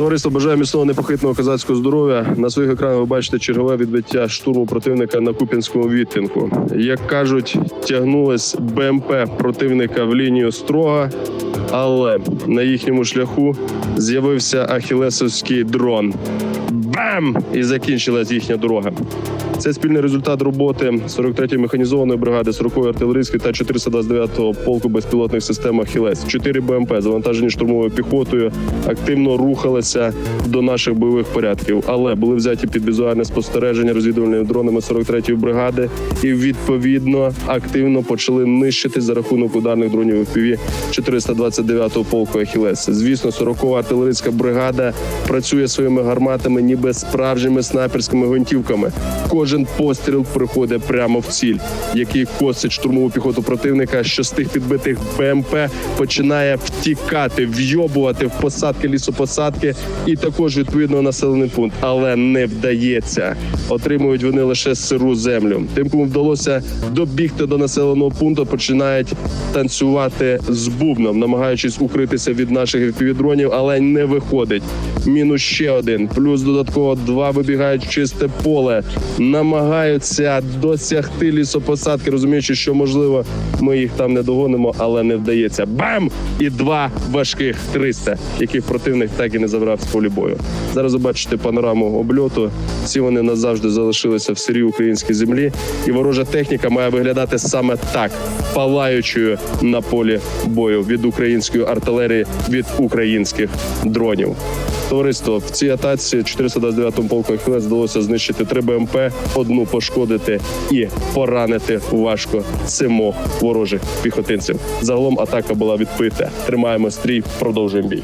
Товариство бажаю міцного непохитного козацького здоров'я. На своїх екранах ви бачите чергове відбиття штурму противника на Куп'янському відтинку. Як кажуть, тягнулась БМП противника в лінію строга, але на їхньому шляху з'явився ахілесовський дрон. Бам! І закінчилась їхня дорога. Це спільний результат роботи 43-ї механізованої бригади, 40-ї артилерійської та 429-го полку безпілотних систем «Ахілес». Чотири БМП, завантажені штурмовою піхотою, активно рухалися до наших бойових порядків, але були взяті під візуальне спостереження розвідувальними дронами 43-ї бригади і відповідно активно почали нищити за рахунок ударних дронів FPV 429-го полку «Ахілес». Звісно, 40-га артилерійська бригада працює своїми гарматами, ніби справжніми снайперськими гвинтівками. Кожен постріл приходить прямо в ціль, який косить штурмову піхоту противника, що з тих підбитих БМП починає втікати, вйобувати в посадки, лісопосадки і також відповідно населений пункт, але не вдається. Отримують вони лише сиру землю. Тим, кому вдалося добігти до населеного пункту, починають танцювати з бубном, намагаючись укритися від наших півдронів, але не виходить. Мінус ще один, плюс додатково два вибігають в чисте поле, намагаються досягти лісопосадки, розуміючи, що можливо ми їх там не догонимо, але не вдається. Бам! І два важких 300, яких противник так і не забрав з полі бою. Зараз ви бачите панораму обльоту. Всі вони назавжди залишилися в сирій українській землі, і ворожа техніка має виглядати саме так, палаючою на полі бою від української артилерії, від українських дронів. Товариство в цій атаці 429-му полку ХЛС вдалося знищити три БМП, одну пошкодити і поранити важко сімох ворожих піхотинців. Загалом атака була відбита. Тримаємо стрій, продовжуємо бій.